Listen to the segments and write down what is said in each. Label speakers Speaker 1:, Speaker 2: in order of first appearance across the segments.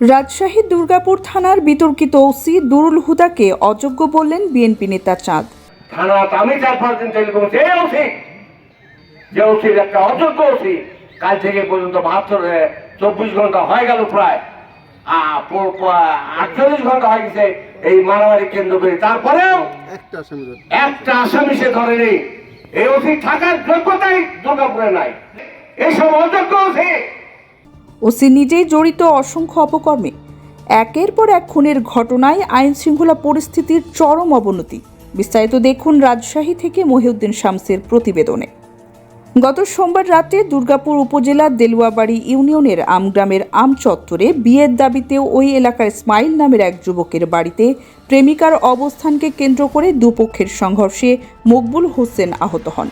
Speaker 1: রাজশাহী দুর্গাপুর থানার বিতর্কিত ওসি দুরুল হুদাকে অযোগ্য বললেন বিএনপি নেতা চাঁদ।
Speaker 2: থানা আমি ওসি! যে ওসির একটা অযোগ্য ওসি কাল থেকে পর্যন্ত বাহাত্তর চব্বিশ ঘণ্টা হয়ে গেল প্রায়। আটচল্লিশ ঘণ্টা হয়ে গেছে এই মারামারি কেন্দ্র করে। তারপরেও
Speaker 3: একটা আসামি
Speaker 2: সে ধরেনি। এই ওসি থাকার যোগ্যতাই দুর্গাপুরে নাই। এইসব অযোগ্য ওসি
Speaker 1: ওসি নিজেই জড়িত অসংখ্য অপকর্মে। একের পর এক খুনের ঘটনায় আইন শৃঙ্খলা পরিস্থিতির চরম অবনতি। বিস্তারিত দেখুন রাজশাহী থেকে মহিউদ্দিন শামসের প্রতিবেদনে। গত সোমবার রাতে দুর্গাপুর উপজেলার দেলুয়াবাড়ি ইউনিয়নের আমগ্রামের আম চত্বরে বিয়ের দাবিতে ওই এলাকার স্মাইল নামের এক যুবকের বাড়িতে প্রেমিকার অবস্থানকে কেন্দ্র করে দুপক্ষের সংঘর্ষে মকবুল হোসেন আহত হন।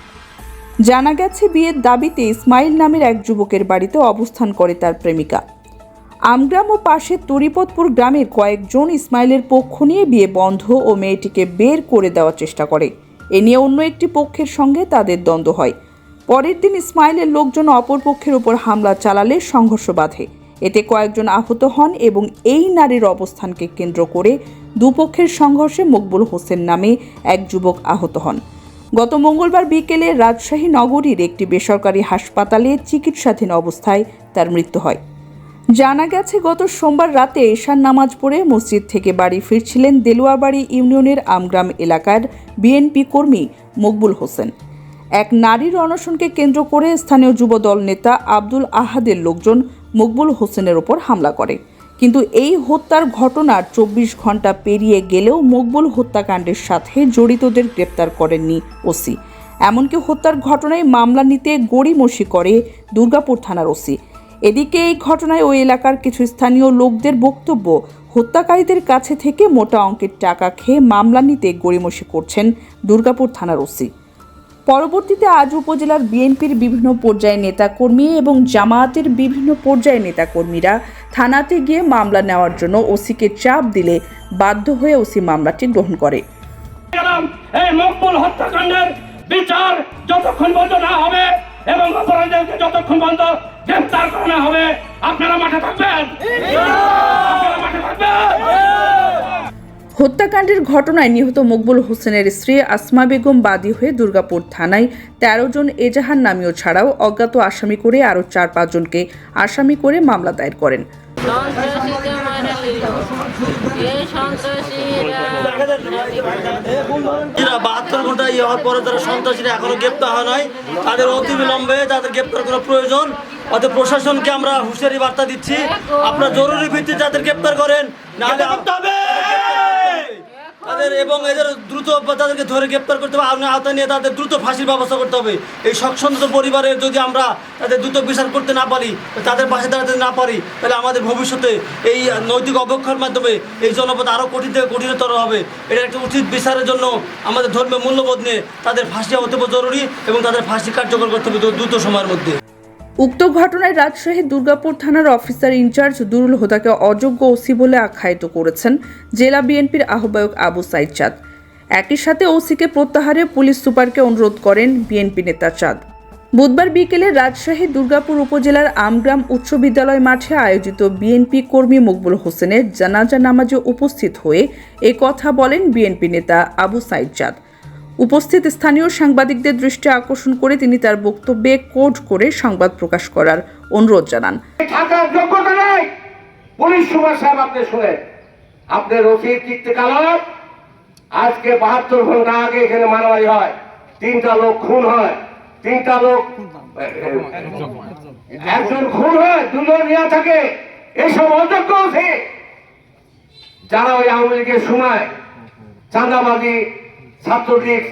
Speaker 1: জানা গেছে, বিয়ের দাবিতে ইসমাইল নামের এক যুবকের বাড়িতে অবস্থান করে তার প্রেমিকা। আমগ্রাম ও পাশের তরিপতপুর গ্রামের কয়েকজন ইসমাইলের পক্ষ নিয়ে বিয়ে বন্ধ ও মেয়েটিকে বের করে দেওয়ার চেষ্টা করে। এ নিয়ে অন্য একটি পক্ষের সঙ্গে তাদের দ্বন্দ্ব হয়। পরের দিন ইসমাইলের লোকজন অপর পক্ষের উপর হামলা চালালে সংঘর্ষ বাধে। এতে কয়েকজন আহত হন এবং এই নারীর অবস্থানকে কেন্দ্র করে দুপক্ষের সংঘর্ষে মকবুল হোসেন নামে এক যুবক আহত হন। গত মঙ্গলবার বিকেলে রাজশাহী নগরীর একটি বেসরকারি হাসপাতালে চিকিৎসাধীন অবস্থায় তার মৃত্যু হয়। জানা গেছে, গত সোমবার রাতে এশার নামাজ পড়ে মসজিদ থেকে বাড়ি ফিরছিলেন দেলুয়াবাড়ি ইউনিয়নের আমগ্রাম এলাকার বিএনপি কর্মী মকবুল হোসেন। এক নারীর অনশনকে কেন্দ্র করে স্থানীয় যুবদল নেতা আব্দুল আহাদের লোকজন মকবুল হোসেনের ওপর হামলা করে। কিন্তু এই হত্যার ঘটনার চব্বিশ ঘণ্টা পেরিয়ে গেলেও মকবুল হত্যাকাণ্ডের সাথে জড়িতদের গ্রেপ্তার করেননি ওসি। এমনকি হত্যার ঘটনায় মামলা নিতে গড়িমসি করে দুর্গাপুর থানার ওসি। এদিকে এই ঘটনায় ওই এলাকার কিছু স্থানীয় লোকদের বক্তব্য, হত্যাকারীদের কাছে থেকে মোটা অঙ্কের টাকা খেয়ে মামলা নিতে গড়িমসি করছেন দুর্গাপুর থানার ওসি। পরবর্তীতে আজ উপজেলার বিএনপির বিভিন্ন পর্যায়ের নেতাকর্মী এবং জামায়াতের বিভিন্ন পর্যায়ের নেতাকর্মীরা থানাতে গিয়ে মামলা নেওয়ার জন্য ওসিকে চাপ দিলে বাধ্য হয়ে ওসি মামলাটি গ্রহণ করে।
Speaker 4: এই মকবুল হত্যাকাণ্ডের বিচার যতক্ষণ পর্যন্ত না হবে এবং অপরাধীদেরকে যতক্ষণ পর্যন্ত গ্রেফতার করা হবে আপনারা মাঠে থাকবেন।
Speaker 1: হত্যাকাণ্ডের ঘটনায় নিহত মকবুল হোসেনের স্ত্রী আসমা বেগম বাদী হয়ে দুর্গাপুর থানায় তেরো জন এজাহার নামীয় ছাড়াও অজ্ঞাত আসামি করে আরও চার পাঁচজনকে আসামি করে মামলা দায়ের করেন।
Speaker 5: সন্ত্রাসীকে মারা এই সন্ত্রাসীরা
Speaker 6: বাহাত্তর ঘণ্টা ইয়ে পরে যারা সন্ত্রাসীরা এখনও গ্রেপ্তার হয় নাই, তাদের অতি বিলম্বে তাদের গ্রেপ্তার করা প্রয়োজন অতএব প্রশাসনকে আমরা হুঁশিয়ারি বার্তা দিচ্ছি, আপনারা জরুরি ভিত্তিতে তাদের গ্রেপ্তার করেন, নাহলে তাদের এবং এদের দ্রুত তাদেরকে ধরে গ্রেপ্তার করতে হবে, আইনের আওতায় নিয়ে তাদের দ্রুত ফাঁসির ব্যবস্থা করতে হবে। এই সচ্ছন্দ পরিবারের যদি আমরা তাদের দ্রুত বিচার করতে না পারি তাদের পাশে দাঁড়াতে না পারি, তাহলে আমাদের ভবিষ্যতে এই নৈতিক অবক্ষয়ের মাধ্যমে এই জনপদ আরও কঠিন থেকে কঠিনতর হবে। এটা একটা উচিত বিচারের জন্য আমাদের ধর্মের মূল্যবোধ নিয়ে তাদের ফাঁসি অত্যন্ত জরুরি এবং তাদের ফাঁসি কার্যকর করতে হবে দ্রুত সময়ের মধ্যে।
Speaker 1: উক্ত ঘটনায় রাজশাহী দুর্গাপুর থানার অফিসার ইনচার্জ দুরুল হোদাকে অযোগ্য ওসি বলে আখ্যায়িত করেছেন জেলা বিএনপির আহ্বায়ক আবু সাইদ চাঁদ। একই সাথে ওসিকে প্রত্যাহারে পুলিশ সুপারকে অনুরোধ করেন বিএনপি নেতা চাঁদ। বুধবার বিকেলে রাজশাহী দুর্গাপুর উপজেলার আমগ্রাম উচ্চ বিদ্যালয় মাঠে আয়োজিত বিএনপি কর্মী মকবুল হোসেনের জানাজা নামাজে উপস্থিত হয়ে এ কথা বলেন বিএনপি নেতা আবু সাইদ চাঁদ। উপস্থিত স্থানীয় সাংবাদিকদের দৃষ্টি আকর্ষণ করে তিনি তার বক্তব্যে কোড করে সংবাদ প্রকাশ করার অনুরোধ জানান।
Speaker 2: পুলিশ সুপার সাহেব, আপনি শুনেন। আজকে বাহাত্তর ঘণ্টা আগে এখানে মারামারি হয়। তিনটা লোক খুন হয়। তিনটা লোক, একজন খুন হয়, দুজন ইয়া থাকে। এসব অযোগ্য আছে। যারা ওই আওয়ামী লীগের সময় চাঁদাবাজি ছাত্রলীগ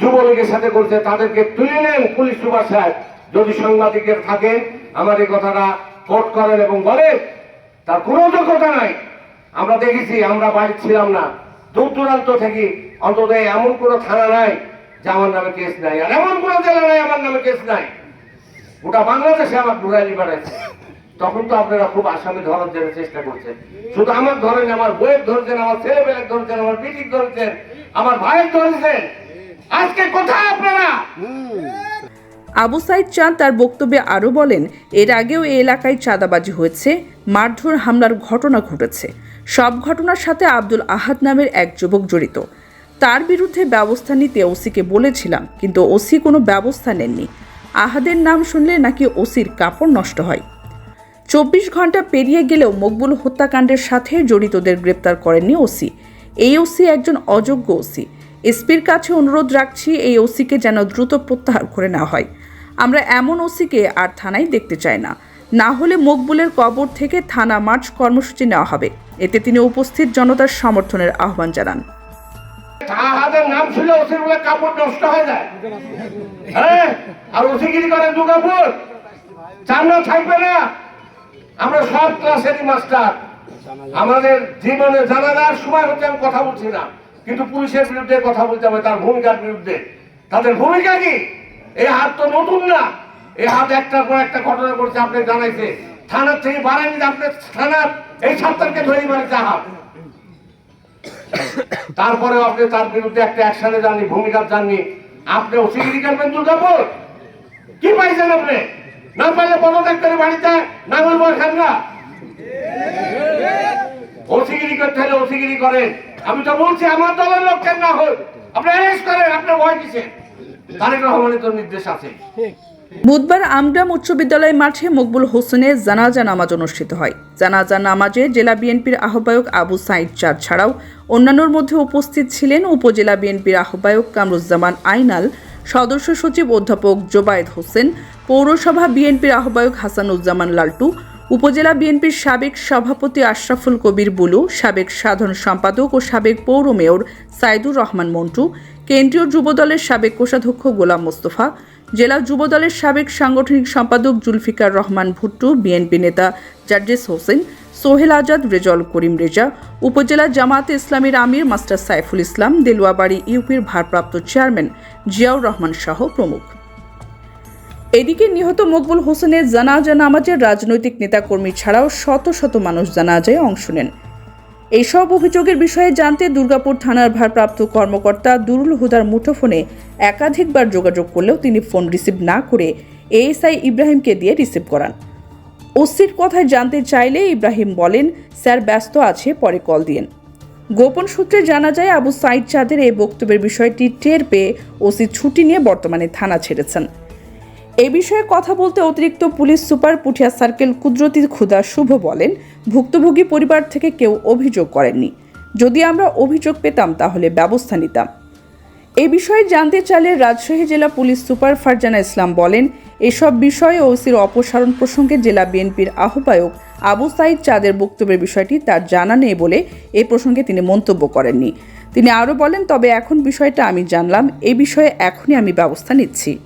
Speaker 2: যুবলীগের সাথে করছে, তাদেরকে তুলে নেন পুলিশ সুপার সাহেব যদি সাংবাদিকের থাকেন আমার এই কথাটা কোট করেন এবং বলেন, তার কোনো যোগ্যতা নাই। আমরা দেখেছি, আমরা বাড়ি ছিলাম না। দূর দূরান্ত থেকে অন্তত এমন কোনো থানা নাই যে আমার নামে কেস নাই। আর এমন কোনো জেলা নাই আমার নামে কেস নাই। গোটা বাংলাদেশে আমার ঘুরাইলি বেড়াচ্ছে তখন তো আপনারা খুব আসামি ধরার জন্য চেষ্টা করছেন। শুধু আমার ধরেন, আমার বইয়ের ধরছেন, আমার ছেলেবেলের ধরছেন, আমার পিটিক ধরছেন। আমার ধরেছেন আজকে কোথায় আপনারা?
Speaker 1: আবু সাইদ চাঁদ তার বক্তব্যে আরও বলেন, এর আগেও এই এলাকায় চাঁদাবাজি হয়েছে, মারধর, হামলার ঘটনা ঘটেছে। সব ঘটনার সাথে আব্দুল আহাদ নামের এক যুবক জড়িত। তার বিরুদ্ধে ব্যবস্থা নিতে ওসিকে বলেছিলাম, কিন্তু ওসি কোনো ব্যবস্থা নেননি। আহাদের নাম শুনলে নাকি ওসির কাপড় নষ্ট হয়। চব্বিশ ঘণ্টা পেরিয়ে গেলেও মকবুল হত্যাকাণ্ডের সাথে জড়িতদের গ্রেপ্তার করেননি ওসি। এই ওসি একজন অযোগ্য ওসি এসপির কাছে অনুরোধ রাখছি এই ওসিকে যেন দ্রুত প্রত্যাহার করে নেওয়া হয়। আমরা এমন ওসিকে আর থানায় দেখতে চাই না। না হলে মকবুলের কবর থেকে থানা মার্চ কর্মসূচি নেওয়া হবে। এতে তিনি উপস্থিত জনতার সমর্থনের আহ্বান জানান।
Speaker 2: হয়ে আমরা সব ক্লাসেরই মাস্টার। আমাদের জীবনে জানাজার সময় হচ্ছে আমি কথা বলছি না কিন্তু পুলিশের বিরুদ্ধে কথা বলতে হবে, তার ভূমিকার বিরুদ্ধে। তাদের ভূমিকা কি? এই হাত তো নতুন না। এই হাত একটার পর একটা ঘটনা করছে আপনি জানাইছে। থানার থেকে বাড়াইনি আপনি থানার এই সপ্তাহকে ধরে মারিতে হাত তারপরে আপনি তার বিরুদ্ধে একটা অ্যাকশনে যাননি, ভূমিকা জাননি আপনি ওসিগিরি করবেন দুর্গাপুর। কি পাইছেন আপনি? না পাইলে পদত্যাগ করে বাড়িতে নাঙ্গল খান না ওসিগিরি করতে হলে ওসিগিরি করেন। আমি তো বলছি, আমার দলের লোক কেন না হোক? আপনি অ্যারেস্ট করেন আপনার ভয় কিসের? তারেক রহমানের তো নির্দেশ আছে।
Speaker 1: বুধবার আমগ্রাম উচ্চ বিদ্যালয় মাঠে মকবুল হোসেনের জানাজা নামাজ অনুষ্ঠিত হয়। জানাজা নামাজে জেলা বিএনপির আহ্বায়ক আবু সাইদ চাঁদ ছাড়াও অন্যান্যর মধ্যে উপস্থিত ছিলেন উপজেলা বিএনপির আহ্বায়ক কামরুজ্জামান আইনাল, সদস্য সচিব অধ্যাপক জোবায়েদ হোসেন, পৌরসভা বিএনপির আহ্বায়ক হাসানুজ্জামান লাল্টু উপজেলা বিএনপির সাবেক সভাপতি আশরাফুল কবির বুলু, সাবেক সাধারণ সম্পাদক ও সাবেক পৌর মেয়র সাইদুর রহমান মন্টু, কেন্দ্রীয় যুবদলের সাবেক কোষাধ্যক্ষ গোলাম মোস্তফা, জেলা যুবদলের সাবেক সাংগঠনিক সম্পাদক জুলফিকার রহমান ভুট্টু, বিএনপি নেতা জার্জেস হোসেন, সোহেল আজাদ রেজল করিম রেজা, উপজেলা জামাতে ইসলামীর আমির মাস্টার সাইফুল ইসলাম, দেলুয়াবাড়ি ইউপির ভারপ্রাপ্ত চেয়ারম্যান জিয়াউর রহমান সহ প্রমুখ। এদিকে নিহত মকবুল হোসেনের জানাজা নামাজের রাজনৈতিক নেতাকর্মী ছাড়াও শত শত মানুষ জানাজায় অংশ নেন। এইসব অভিযোগের বিষয়ে জানতে দুর্গাপুর থানার ভারপ্রাপ্ত কর্মকর্তা দুরুল হুদার মুঠোফোনে একাধিকবার যোগাযোগ করলেও তিনি ফোন রিসিভ না করে এএসআই ইব্রাহিমকে দিয়ে রিসিভ করান। ওসির কথায় জানতে চাইলে ইব্রাহিম বলেন, স্যার, ব্যস্ত আছে, পরে কল দিয়েন। গোপন সূত্রে জানা যায়, আবু সাইদ চাঁদের এই বক্তব্যের বিষয়টি টের পেয়ে ওসি ছুটি নিয়ে বর্তমানে থানা ছেড়েছেন। এ বিষয়ে কথা বলতে অতিরিক্ত পুলিশ সুপার পুঠিয়া সার্কেল কুদরতি ক্ষুদা শুভ বলেন, ভুক্তভোগী পরিবার থেকে কেউ অভিযোগ করেননি। যদি আমরা অভিযোগ পেতাম, তাহলে ব্যবস্থা নিতাম। এ বিষয়ে জানতে চাইলে রাজশাহী জেলা পুলিশ সুপার ফারজানা ইসলাম বলেন, এসব বিষয়ে ওসির অপসারণ প্রসঙ্গে জেলা বিএনপির আহ্বায়ক আবু সাইদ চাঁদের বক্তব্যের বিষয়টি তার জানা নেই বলে এ প্রসঙ্গে তিনি মন্তব্য করেননি। তিনি আরও বলেন, তবে এখন বিষয়টা আমি জানলাম, এ বিষয়ে এখনই আমি ব্যবস্থা নিচ্ছি।